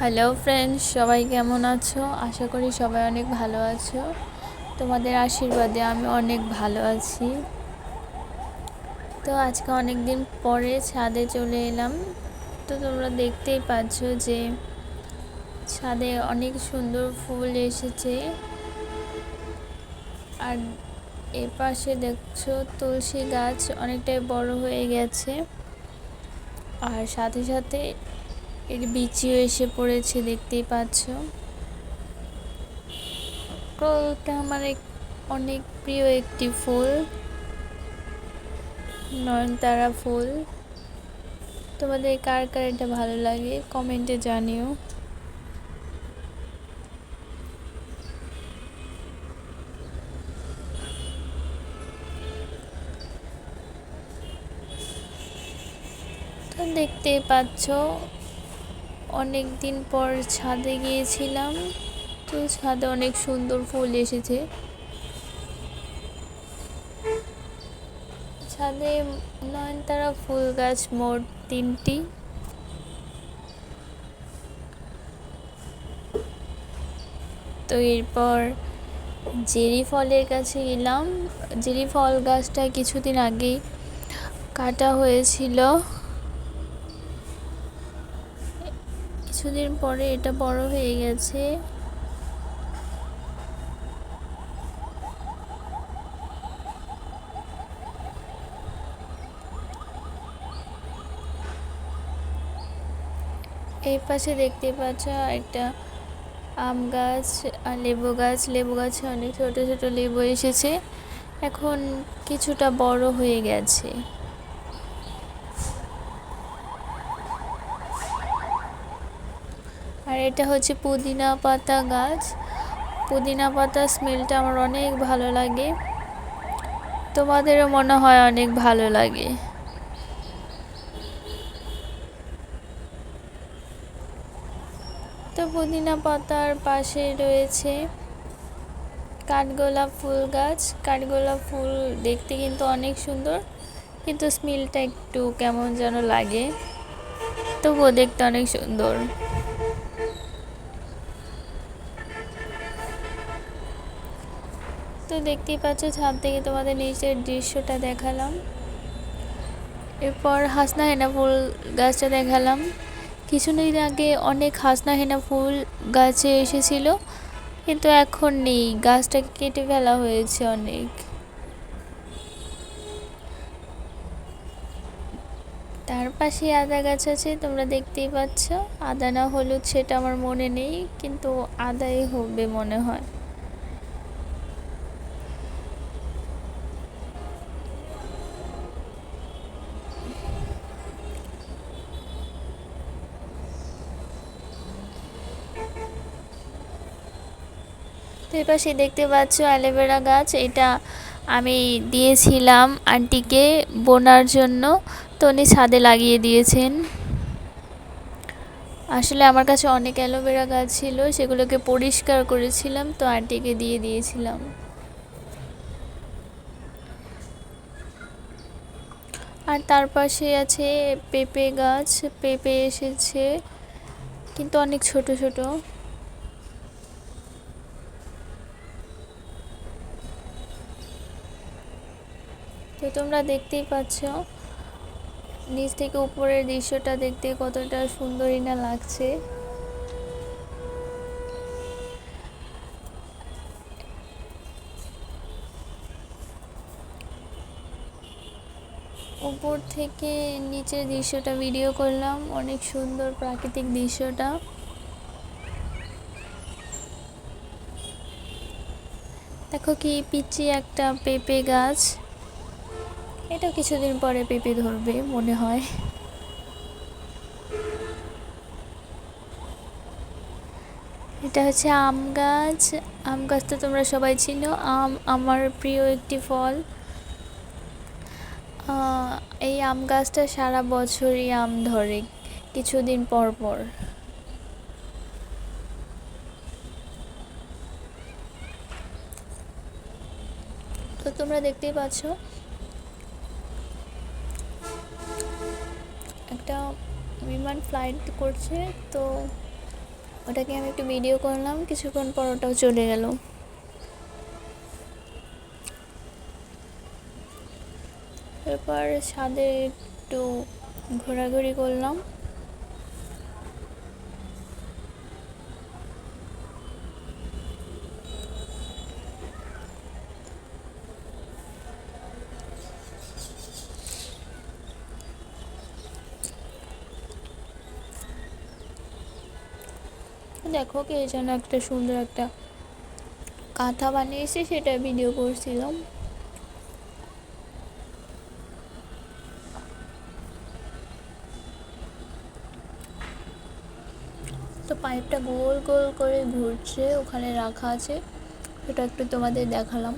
Hello friends সবাই কেমন আছো? আশা করি সবাই অনেক ভালো আছো। তোমাদের আশীর্বাদে আমি অনেক ভালো আছি। তো আজকে অনেক দিন পরে ছাদে চলে এলাম। তো তোমরা দেখতেই পাচ্ছ যে ছাদে অনেক সুন্দর ফুল এসেছে। আর এপাশে দেখছ তুলসী গাছ অনেকটাই বড় হয়ে গেছে। আর সাথে সাথে এর বিচিও এসে পড়েছে, দেখতেই পাচ্ছ। ক্রলটা আমার অনেক প্রিয় একটি ফুল। নয়নতারা ফুল। তোমাদের কার কার এটা ভালো লাগে, কমেন্টে জানিও। তো দেখতেই পাচ্ছ অনেক দিন পর ছাদে গিয়েছিলাম। তো ছাদে অনেক সুন্দর ফুল এসেছে। ছাদে নয়নতারা ফুল গাছ মোট তিনটি। তো এরপর জেরি ফলের কাছে গেলাম জেরি ফল গাছটা কিছুদিন আগে কাটা হয়েছিল। কিছুদিন পরে এটা বড় হয়ে গেছে। এই পাশে দেখতে পাচ্ছ একটা আম গাছ, আর লেবু গাছ। লেবু গাছে অনেক ছোট ছোট লেবু এসেছে। এখন কিছুটা বড় হয়ে গেছে। এটা হচ্ছে পুদিনা পাতা গাছ। পুদিনা পাতা স্মেলটা আমার অনেক ভালো লাগে। তোমাদেরও মনে হয় অনেক ভালো লাগে। তো পুদিনা পাতার পাশে রয়েছে কাঠগোলাপ ফুল গাছ। কাঠগোলাপ ফুল দেখতে কিন্তু অনেক সুন্দর, কিন্তু স্মেলটা একটু কেমন যেন লাগে। তবুও দেখতে অনেক সুন্দর। দেখতেই পাচ্ছ, ছাদ থেকে তোমাদের নিচের দৃশ্যটা দেখালাম। এরপর হাসনা হেনা ফুল গাছটা দেখালাম। কিছুদিন আগে অনেক হাসনা হেনা ফুল গাছে এসেছিল, কিন্তু এখন নেই। গাছটাকে কেটে ফেলা হয়েছে অনেক। তার পাশে আদা গাছ আছে, তোমরা দেখতেই পাচ্ছ। আদা না হলুদ, সেটা আমার মনে নেই, কিন্তু আদাই হবে মনে হয়। তো পাশে দেখতে পাচ্ছ অ্যালোভেরা গাছ। এটা আমি দিয়েছিলাম আন্টিকে বোনার জন্য। তো উনি ছাদে লাগিয়ে দিয়েছেন। আসলে আমার কাছে অনেক অ্যালোভেরা গাছ ছিল, সেগুলোকে পরিষ্কার করেছিলাম, তো আন্টিকে দিয়ে দিয়েছিলাম। আর তার পাশে আছে পেঁপে গাছ, পেঁপে এসেছে, কিন্তু অনেক ছোট ছোট। তো তোমরা দেখতেই পাচ্ছ, নিচ থেকে উপরের দৃশ্যটা দেখতে কতটা সুন্দরই না লাগছে। উপর থেকে নিচের দৃশ্যটা ভিডিও করলাম, অনেক সুন্দর প্রাকৃতিক দৃশ্যটা। দেখো কি পিচি একটা পেঁপে গাছ। এটা কিছুদিন পরে পেঁপে ধরবে, মনে হয়। এটা হচ্ছে আম গাছ। আম গাছ তো তোমরা সবাই চিনো। আম আমার প্রিয় একটি ফল। এই আম গাছটা সারা বছরই আম ধরে, কিছুদিন পর পর। তো তোমরা দেখতেই পাচ্ছ একটা বিমান ফ্লাইট করছে, তো ওটাকে আমি একটু ভিডিও করলাম, কিছুক্ষণ পর ওটাও চলে গেল। এরপর সাদে একটু ঘোরাঘুরি করলাম। দেখো কে যেন একটা সুন্দর একটা কাঁথা বানিয়েছে, সেটা ভিডিও করছিলাম। তো পাইপটা গোল গোল করে ঘুরছে, ওখানে রাখা আছে। সেটা একটু তোমাদের দেখালাম।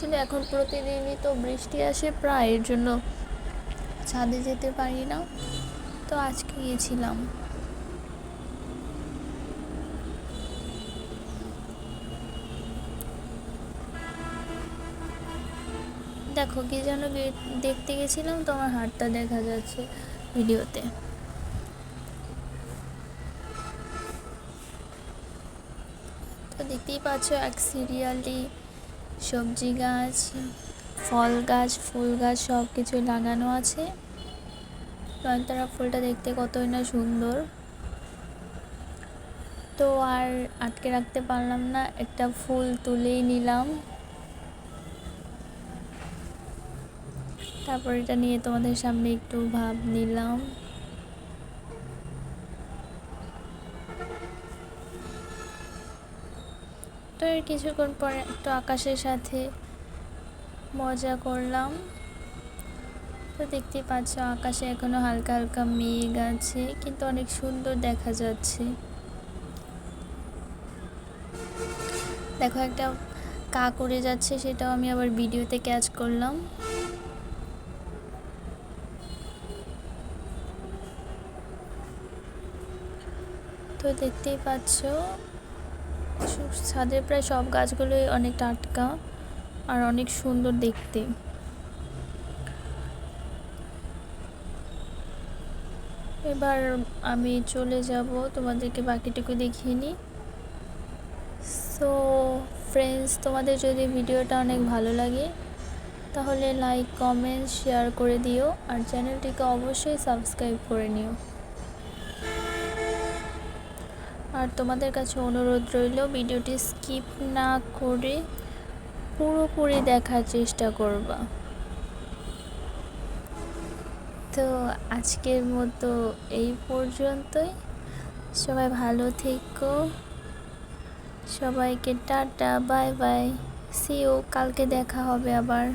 আসলে এখন প্রতিদিনই তো বৃষ্টি আসে প্রায়, এর জন্য ছাদে যেতে পারি না। তো আজকে গিয়েছিলাম। দেখো, কি যেন দেখতে গেছিলাম, তো আমার হাতটা দেখা যাচ্ছে ভিডিওতে। তো দেখতেই পাচ্ছ, এক সিরিয়ালি সবজি গাছ, ফল গাছ, ফুল গাছ সব কিছু লাগানো আছে। নয়নতারা ফুলটা দেখতে কতই না সুন্দর। তো আর আটকে রাখতে পারলাম না, একটা ফুল তুলেই নিলাম। তারপর এটা নিয়ে তোমাদের সামনে একটু ভাব নিলাম। তো এর কিছুক্ষণ পরে একটু আকাশের সাথে মজা করলাম। তো দেখতেই পাচ্ছ আকাশে এখনও হালকা হালকা মেঘ আছে, কিন্তু অনেক সুন্দর দেখা যাচ্ছে। দেখো একটা কাক উড়ে যাচ্ছে, সেটাও আমি আবার ভিডিওতে ক্যাচ করলাম। তো দেখতেই পাচ্ছ ছাদের প্রায় সব গাছগুলোই অনেক টাটকা আর অনেক সুন্দর দেখতে। এবার আমি চলে যাব, তোমাদেরকে বাকিটুকু দেখিয়ে নিই। সো ফ্রেন্ডস তোমাদের যদি ভিডিওটা অনেক ভালো লাগে, তাহলে লাইক কমেন্ট শেয়ার করে দিও। আর চ্যানেলটিকে অবশ্যই সাবস্ক্রাইব করে নিও। আর তোমাদের কাছে অনুরোধ রইল ভিডিওটি স্কিপ না করে পুরোপুরি দেখার চেষ্টা করবা। তো আজকের মতো এই পর্যন্তই। সবাই ভালো থেকো। সবাইকে টাটা, বাই বাই। সিও কালকে দেখা হবে আবার।